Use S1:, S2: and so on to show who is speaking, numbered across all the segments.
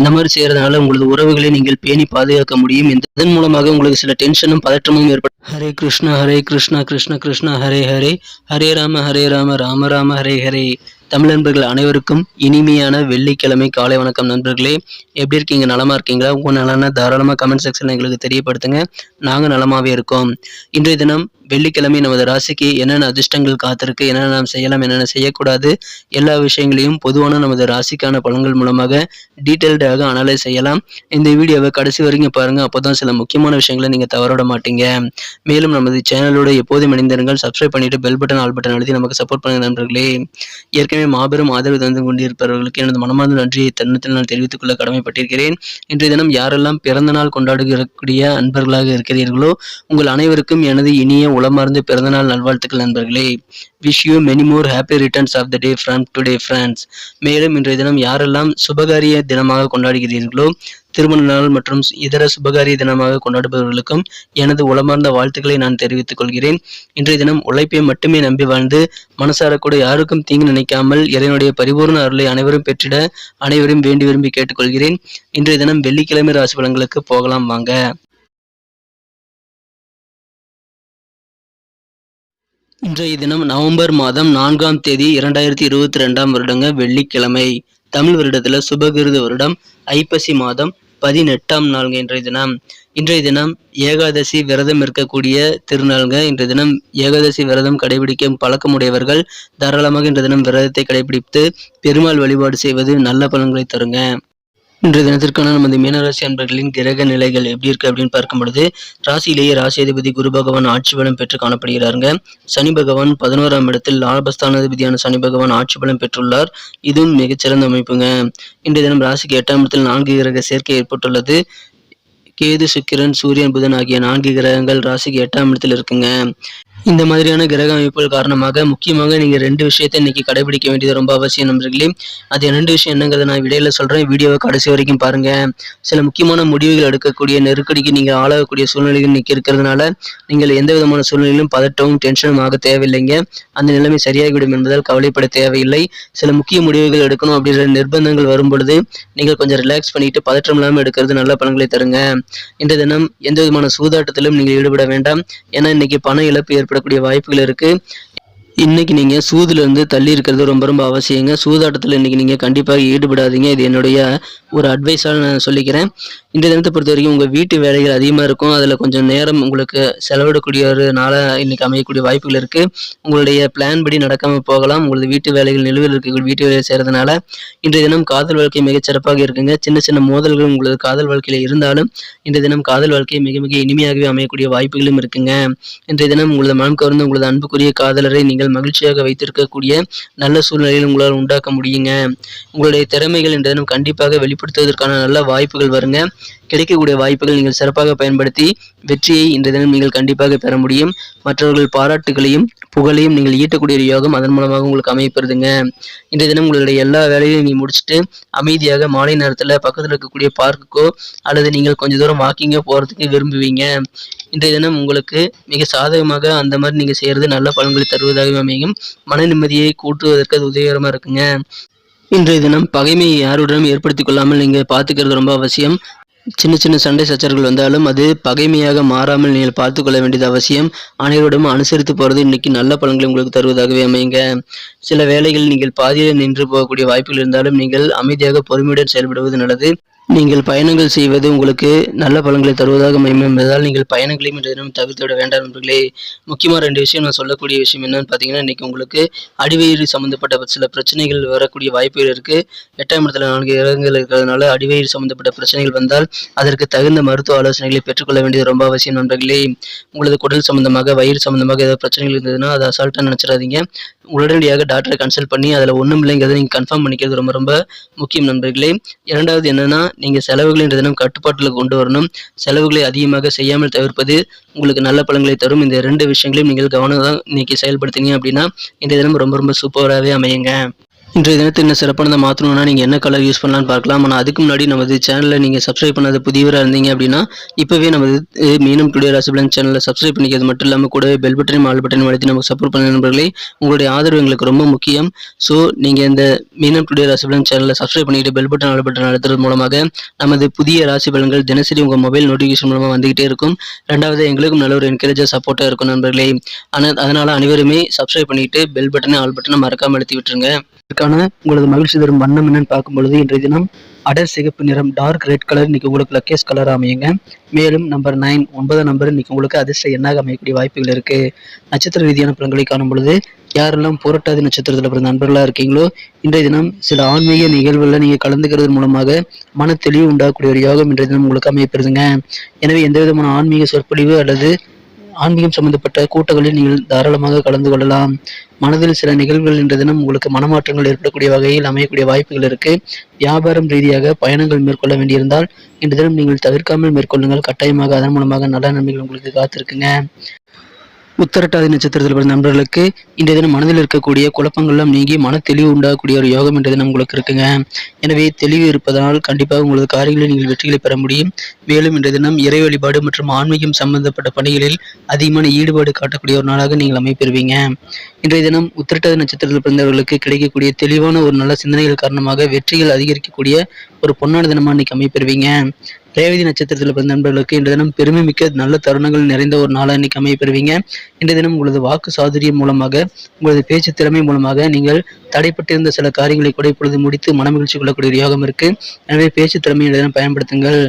S1: இந்த மாதிரி செய்யறதுனால உங்களது உறவுகளை நீங்கள் பேணி பாதுகாக்க முடியும் இந்த- இதன் மூலமாக உங்களுக்கு சில டென்ஷனும் பதற்றமும் ஏற்படும். ஹரே கிருஷ்ணா ஹரே கிருஷ்ணா கிருஷ்ண கிருஷ்ணா ஹரே ஹரே. ஹரே ராம ஹரே ராம ராம ராம ஹரே ஹரே. தமிழ் நண்பர்கள் அனைவருக்கும் இனிமையான வெள்ளிக்கிழமை காலை வணக்கம் நண்பர்களே. எப்படி இருக்கீங்க? நலமா இருக்கீங்களா? உங்க நலனா தாராளமாக கமெண்ட் செக்ஷனில் எங்களுக்கு தெரியப்படுத்துங்க. நாங்கள் நலமாவே இருக்கோம். இன்றைய தினம் வெள்ளிக்கிழமை நமது ராசிக்கு என்னென்ன அதிர்ஷ்டங்கள் காத்திருக்கு என்னென்ன நாம் செய்யலாம் என்னென்ன செய்யக்கூடாது எல்லா விஷயங்களையும் பொதுவான நமது ராசிக்கான பலன்கள் மூலமாக டீட்டெயில்டாக அனலைஸ் செய்யலாம். இந்த வீடியோவை கடைசி வரைக்கும் பாருங்க. அப்போதான் சில முக்கியமான விஷயங்களை நீங்க தவறவிட மாட்டீங்க. மேலும் நமது சேனலோட எப்போதும் இணைந்திருங்கள். சப்ஸ்கிரைப் பண்ணிட்டு பெல் பட்டன் ஆல் பட்டன் அழுத்தி நமக்கு சப்போர்ட் பண்ணுங்க நண்பர்களே. ஏற்கனவே மாபெரும் ஆதரவு தந்து கொண்டிருப்பவர்களுக்கு எனது மனமார்ந்த நன்றியை தருணத்தில் நான் தெரிவித்துக் கொள்ள கடமைப்பட்டிருக்கிறேன். இன்றைய தினம் யாரெல்லாம் பிறந்த நாள் கொண்டாடுகிறக்கூடிய அன்பர்களாக இருக்கிறீர்களோ உங்கள் அனைவருக்கும் எனது இனிய உளமார்ந்த பிறந்தநாள் நல்வாழ்த்துக்கள் நண்பர்களே. Wish you many more happy returns of the day from today France மேலும் இன்றைய தினம் யாரெல்லாம் சுபகாரிய தினமாக கொண்டாடுகிறீர்களோ திருமண நாள் மற்றும் இதர சுபகாரிய தினமாக கொண்டாடுபவர்களுக்கும் எனது உளமார்ந்த வாழ்த்துக்களை நான் தெரிவித்துக் கொள்கிறேன். இன்றைய தினம் உழைப்பை மட்டுமே நம்பி வாழ்ந்து மனசார கூட யாருக்கும் தீங்கு நினைக்காமல் இறைவனுடைய பரிபூர்ண அருளை அனைவரும் பெற்றிட அனைவரும் வேண்டி விரும்பி கேட்டுக்கொள்கிறேன். இன்றைய தினம் வெள்ளிக்கிழமை ராசி பலன்களுக்கு போகலாம் வாங்க. இன்றைய தினம் நவம்பர் மாதம் நான்காம் தேதி இரண்டாயிரத்தி இருபத்தி ரெண்டாம் வருடங்க வெள்ளிக்கிழமை. தமிழ் வருடத்துல சுபகிருத வருடம் ஐப்பசி மாதம் பதினெட்டாம் நாள்ங்க இன்றைய தினம். இன்றைய தினம் ஏகாதசி விரதம் இருக்கக்கூடிய திருநாள்ங்க. இன்றைய தினம் ஏகாதசி விரதம் கடைபிடிக்கும் பழக்கமுடையவர்கள் தாராளமாக இன்றைய தினம் விரதத்தை கடைபிடித்து பெருமாள் வழிபாடு செய்வது நல்ல பலன்களை தருங்க. இன்றைய தினத்திற்கான நமது மீனராசி அன்பர்களின் கிரக நிலைகள் எப்படி இருக்கு அப்படின்னு பார்க்கும் பொழுது ராசியிலேயே ராசி அதிபதி குரு பகவான் ஆட்சி பலம் பெற்று காணப்படுகிறாருங்க. சனி பகவான் பதினோராம் இடத்தில் லாபஸ்தானாதிபதியான சனி பகவான் ஆட்சி பலம் பெற்றுள்ளார். இதுவும் மிகச்சிறந்த அமைப்புங்க. இன்றைய தினம் ராசிக்கு எட்டாம் இடத்தில் நான்கு கிரக சேர்க்கை ஏற்பட்டுள்ளது. கேது சுக்கிரன் சூரியன் புதன் ஆகிய நான்கு கிரகங்கள் ராசிக்கு எட்டாம் இடத்தில் இருக்குங்க. இந்த மாதிரியான கிரக அமைப்புகள் காரணமாக முக்கியமாக நீங்கள் ரெண்டு விஷயத்தை இன்னைக்கு கடைபிடிக்க வேண்டியது ரொம்ப அவசியம் நண்பர்களே. அது ரெண்டு விஷயம் என்னங்கிறத நான் இடையில சொல்றேன். வீடியோவை கடைசி வரைக்கும் பாருங்க. சில முக்கியமான முடிவுகள் எடுக்கக்கூடிய நெருக்கடிக்கு நீங்கள் ஆளாகக்கூடிய சூழ்நிலைகள் இன்னைக்கு இருக்கிறதுனால நீங்கள் எந்த விதமான சூழ்நிலையிலும் பதட்டமும் டென்ஷனும் ஆக தேவையில்லைங்க. அந்த நிலைமை சரியாகிவிடும் என்பதால் கவலைப்பட தேவையில்லை. சில முக்கிய முடிவுகள் எடுக்கணும் அப்படின்ற நிர்பந்தங்கள் வரும் பொழுது நீங்கள் கொஞ்சம் ரிலாக்ஸ் பண்ணிட்டு பதற்றம் இல்லாமல் எடுக்கிறது நல்ல பலன்களை தருங்க. இன்றைய தினம் எந்த விதமான சூதாட்டத்திலும் நீங்கள் ஈடுபட வேண்டாம். ஏன்னா இன்னைக்கு பண இழப்பு ஏற்படக்கூடிய வாய்ப்புகள் இருக்கு. இன்னைக்கு நீங்க சூதுல இருந்து தள்ளி இருக்கிறது ரொம்ப ரொம்ப அவசியங்க. சூதாட்டத்தில் இன்னைக்கு நீங்க கண்டிப்பாக ஈடுபடாதீங்க. இது என்னுடைய ஒரு அட்வைஸாக நான் சொல்லிக்கிறேன். இந்த தினத்தை பொறுத்த வரைக்கும் உங்க வீட்டு வேலைகள் அதிகமாக இருக்கும். அதில் கொஞ்சம் நேரம் உங்களுக்கு செலவிடக்கூடிய ஒரு நாளாக இன்னைக்கு அமையக்கூடிய வாய்ப்புகள் இருக்கு. உங்களுடைய பிளான் படி நடக்காம போகலாம். உங்களது வீட்டு வேலைகள் நிலுவையில் இருக்கக்கூடிய வீட்டு வேலையை செய்யறதுனால இன்றைய தினம் காதல் வாழ்க்கை மிகச் சிறப்பாக இருக்குங்க. சின்ன சின்ன மோதல்கள் உங்களது காதல் வாழ்க்கையில இருந்தாலும் இன்றைய தினம் காதல் வாழ்க்கை மிக மிக இனிமையாகவே அமையக்கூடிய வாய்ப்புகளும் இருக்குங்க. இன்றைய தினம் உங்களது மனம் கவர்ந்து உங்களது அன்புக்குரிய காதலரை நீங்கள் மகிழ்ச்சியாக வைத்திருக்கக்கூடிய நல்ல சூழ்நிலையில் உங்களால் உண்டாக்க முடியுங்க. உங்களுடைய திறமைகள் என்றதும் தினம் கண்டிப்பாக வெளிப்படுத்துவதற்கான நல்ல வாய்ப்புகள் வருங்க. கிடைக்கக்கூடிய வாய்ப்புகள் நீங்கள் சிறப்பாக பயன்படுத்தி வெற்றியை இன்றைய தினம் நீங்கள் கண்டிப்பாக பெற முடியும். மற்றவர்கள் பாராட்டுகளையும் புகழையும் நீங்கள் ஈட்டக்கூடிய ஒரு யோகம் அதன் மூலமாக உங்களுக்கு அமைப்பெறுதுங்க இன்றைய தினம் உங்களுடைய எல்லா வேலையும் நீங்கள் முடிச்சுட்டு அமைதியாக மாலை நேரத்தில் பக்கத்தில் இருக்கக்கூடிய பார்க்குக்கோ அல்லது நீங்கள் கொஞ்சம் தூரம் வாக்கிங்கோ போகிறதுக்கு விரும்புவீங்க. இன்றைய தினம் உங்களுக்கு மிக சாதகமாக அந்த மாதிரி நீங்கள் செய்கிறது நல்ல பலன்களை தருவதாகவே அமையும். மன நிம்மதியை கூட்டுவதற்கு அது உதவிகரமாக இருக்குங்க. இன்றைய தினம் பகைமையை யாருடனும் ஏற்படுத்திக் கொள்ளாமல் நீங்கள் பார்த்துக்கிறது ரொம்ப அவசியம். சின்ன சின்ன சண்டை சச்சரவுகள் வந்தாலும் அது பகைமையாக மாறாமல் நீங்கள் பார்த்து கொள்ள வேண்டியது அவசியம். அனைவரிடமும் அனுசரித்து போகிறது இன்னைக்கு நல்ல பலன்களை உங்களுக்கு தருவதாகவே அமைங்க சில வேளைகளில் நீங்கள் பாதியில் நின்று போகக்கூடிய வாய்ப்புகள் இருந்தாலும் நீங்கள் அமைதியாக பொறுமையுடன் செயல்படுவது நல்லது. நீங்கள் பயணங்கள் செய்வது உங்களுக்கு நல்ல பலன்களை தருவதாக மையம் என்பதால் நீங்கள் பயணங்களையும் இன்றைய தினம் தவிர்த்து விட வேண்டாம் நண்பர்களே. முக்கியமாக ரெண்டு விஷயம் நான் சொல்லக்கூடிய விஷயம் என்னன்னு பார்த்தீங்கன்னா இன்னைக்கு உங்களுக்கு அடிவயிறு சம்மந்தப்பட்ட சில பிரச்சனைகள் வரக்கூடிய வாய்ப்புகள் இருக்குது எட்டாம் இடத்துல நான்கு இடங்கள் இருக்கிறதுனால அடிவயிறு சம்மந்தப்பட்ட பிரச்சனைகள் வந்தால் அதற்கு தகுந்த மருத்துவ ஆலோசனைகளை பெற்றுக்கொள்ள வேண்டியது ரொம்ப அவசியம் நண்பர்களே. உங்களது குடல் சம்பந்தமாக வயிறு சம்பந்தமாக ஏதாவது பிரச்சனைகள் இருந்ததுன்னா அதை அசால்ட்டாக நினச்சிடாதீங்க. உடனடியாக டாக்டரை கன்சல்ட் பண்ணி அதில் ஒன்றும் இல்லைங்கிறத நீங்கள் கன்ஃபார்ம் பண்ணிக்கிறது ரொம்ப ரொம்ப முக்கியம் நண்பர்களே. இரண்டாவது என்னன்னா நீங்கள் செலவுகளை இந்த தினம் கட்டுப்பாட்டில் கொண்டு வரணும். செலவுகளை அதிகமாக செய்யாமல் தவிர்ப்பது உங்களுக்கு நல்ல பலன்களை தரும். இந்த ரெண்டு விஷயங்களையும் நீங்கள் கவனம் தான் இன்னைக்கு செயல்படுத்தினீங்க அப்படின்னா இந்த தினம் ரொம்ப ரொம்ப சூப்பராகவே அமையுங்க. இன்றைய தினத்தை என்ன சிறப்பானதை மாற்றணும்னா நீங்கள் என்ன கலர் யூஸ் பண்ணலாம்னு பார்க்கலாம். ஆனால் அதுக்கு முன்னாடி நமது சேனலில் நீங்கள் சப்ஸ்கிரைப் பண்ணாத புதியவராக இருந்தீங்க அப்படின்னா இப்போவே நமது மீனம் டுடே ராசிபலன் சேனலில் சப்ஸ்கிரைப் பண்ணிக்கிறது மட்டும் இல்லாமல் கூடவே பெல் பட்டனையும் ஆல் பட்டனையும் அழுத்தி நமக்கு சப்போர்ட் பண்ண நண்பர்களே. உங்களுடைய ஆதரவு எங்களுக்கு ரொம்ப முக்கியம். ஸோ நீங்கள் இந்த மீனம் டுடே ராசிபலன் சேனலில் சப்ஸ்கிரைப் பண்ணிட்டு பெல் பட்டன் ஆல் பட்டன் அழுத்துறது மூலமாக நமது புதிய ராசி பலன்கள் தினசரி உங்கள் மொபைல் நோட்டிஃபிகேஷன் மூலமாக வந்துகிட்டே இருக்கும். ரெண்டாவது எங்களுக்கும் நல்ல ஒரு என்கரேஜாக சப்போர்ட்டாக இருக்கும் நண்பர்களே. ஆனால் அதனால் அனைவருமே சப்ஸ்கிரைப் பண்ணிட்டு பெல் பட்டனை ஆல் பட்டனை மறக்காமல் அழுத்தி விட்டுருங்க. இதற்கான உங்களது மகிழ்ச்சி தரும் வண்ணம் என்னன்னு பார்க்கும் பொழுது இன்றைய தினம் அடர் சிகப்பு நிறம் டார்க் ரெட் கலர் இன்னைக்கு உங்களுக்கு லக்கேஸ் கலர் அமையுங்க. மேலும் நம்பர் நைன் ஒன்பதாம் நம்பர் இன்னைக்கு உங்களுக்கு அதிர்ஷ்ட எண்ணாக அமையக்கூடிய வாய்ப்புகள் இருக்கு. நட்சத்திர ரீதியான பலன்களை காணும் பொழுது யாரெல்லாம் புரட்டாதி நட்சத்திரத்தில் பிறந்த நண்பர்களாக இருக்கீங்களோ இன்றைய தினம் சில ஆன்மீக நிகழ்வுகளில் நீங்கள் கலந்துக்கிறது மூலமாக மன தெளிவு உண்டாகக்கூடிய ஒரு யோகம் இன்றைய தினம் உங்களுக்கு அமையப்படுதுங்க எனவே எந்த விதமான ஆன்மீக சொற்பொழிவு அல்லது ஆன்மீகம் சம்பந்தப்பட்ட கூட்டங்களில் நீங்கள் தாராளமாக கலந்து கொள்ளலாம். மனதில் சில நிகழ்வுகள் இன்ற தினம் உங்களுக்கு மனமாற்றங்கள் ஏற்படக்கூடிய வகையில் அமையக்கூடிய வாய்ப்புகள் இருக்கு. வியாபாரம் ரீதியாக பயணங்கள் மேற்கொள்ள வேண்டியிருந்தால் இன்று தினம் நீங்கள் தவிர்க்காமல் மேற்கொள்ளுங்கள். கட்டாயமாக அதன் மூலமாக நல்ல நன்மைகள் உங்களுக்கு காத்திருக்குங்க. உத்தரட்டாதி நட்சத்திரத்தில் பிறந்த நண்பர்களுக்கு இன்றைய தினம் மனதில் இருக்கக்கூடிய குழப்பங்கள்லாம் நீங்கி மன தெளிவு உண்டாகக்கூடிய ஒரு யோகம் என்ற தினம் உங்களுக்கு இருக்குங்க. எனவே தெளிவு இருப்பதனால் கண்டிப்பாக உங்களது காரியங்களில் நீங்கள் வெற்றிகளை பெற முடியும். மேலும் இன்றைய தினம் இறை வழிபாடு மற்றும் ஆன்மீகம் சம்பந்தப்பட்ட பணிகளில் அதிகமான ஈடுபாடு காட்டக்கூடிய ஒரு நாளாக நீங்கள் அமைப்பெறுவீங்க இன்றைய தினம் உத்திரட்டாதி நட்சத்திரத்தில் பிறந்தவர்களுக்கு கிடைக்கக்கூடிய தெளிவான ஒரு நல்ல சிந்தனைகள் காரணமாக வெற்றிகள் அதிகரிக்கக்கூடிய ஒரு பொன்னான தினமாக இன்னைக்கு அமைப்பெறுவீங்க ரேவதி நட்சத்திரத்தில் பிறந்த நண்பர்களுக்கு இன்று தினம் பெருமை மிக்க நல்ல தருணங்கள் நிறைந்த ஒரு நாளாக இன்னைக்கு அமைப்பெறுவீங்க இன்றைய தினம் உங்களது வாக்கு சாதுரியம் மூலமாக உங்களது பேச்சு திறமை மூலமாக நீங்கள் தடைப்பட்டிருந்த சில காரியங்களை கூட இப்பொழுது முடித்து மனமகிழ்ச்சி கொள்ளக்கூடிய ஒரு யோகம் இருக்கு. எனவே பேச்சு திறமையை இன்றைய தினம் பயன்படுத்துங்கள்.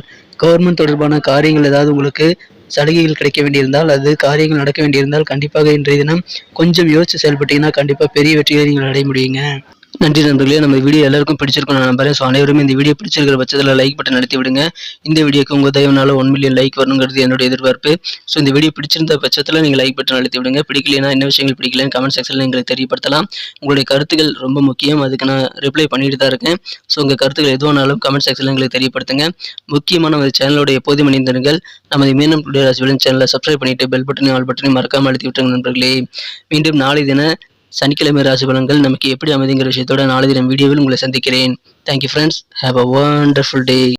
S1: கவர்மெண்ட் தொடர்பான காரியங்கள் ஏதாவது உங்களுக்கு சலுகைகள் கிடைக்க வேண்டியிருந்தால் அது காரியங்கள் நடக்க வேண்டியிருந்தால் கண்டிப்பாக இன்றைய தினம் கொஞ்சம் யோசிச்சு செயல்பட்டீங்கன்னா கண்டிப்பாக பெரிய வெற்றியை நீங்கள் அடைய முடியுங்க. நன்றி நண்பர்களே. நம்ம வீடியோ எல்லாருக்கும் பிடிச்சிருக்கும் நான் நம்புறேன். ஸோ அனைவரும் இந்த வீடியோ பிடிச்சிருக்கிற பட்சத்தில் லைக் பட்டன் நடத்தி விடுங்க. இந்த வீடியோக்கு உங்கள் தயவுனால ஒன் மில்லியன் லைக் வரணுங்கிறது என்னோட எதிர்பார்ப்பு. ஸோ இந்த வீடியோ பிடிச்சிருந்த பட்சத்தில் நீங்கள் லைக் பட்டன் அழுத்தி விடுங்க. பிடிக்கலைன்னா என்ன விஷயங்கள் பிடிக்கலன்னு கமெண்ட் செக்ஷனில் எங்களுக்கு தெரியப்படுத்தலாம். உங்களுடைய கருத்துக்கள் ரொம்ப முக்கியம். அதுக்கு நான் ரிப்ளை பண்ணிட்டு தான் இருக்கேன். ஸோ உங்கள் கருத்துக்கள் எதுவானாலும் கமெண்ட் செக்ஷனில் எங்களுக்கு தெரியப்படுத்துங்க. முக்கியமான நமது சேனலோட எப்போதும் இணைந்திருங்கள். நமது மீனம் டுடே ராசிவலன் சேனலை சப்ஸ்கிரைப் பண்ணிட்டு பெல் பட்டனையும் ஆல் பட்டனையும் மறக்காமல் அழுத்தி விட்டுருங்க நண்பர்களே. மீண்டும் நாளை தின சனிக்கிழமை ராசி பலன்கள் நமக்கு எப்படி அமைதிங்கிற விஷயத்தோட நாளை தினம் வீடியோவில் உங்களை சந்திக்கிறேன். Thank you friends have a wonderful day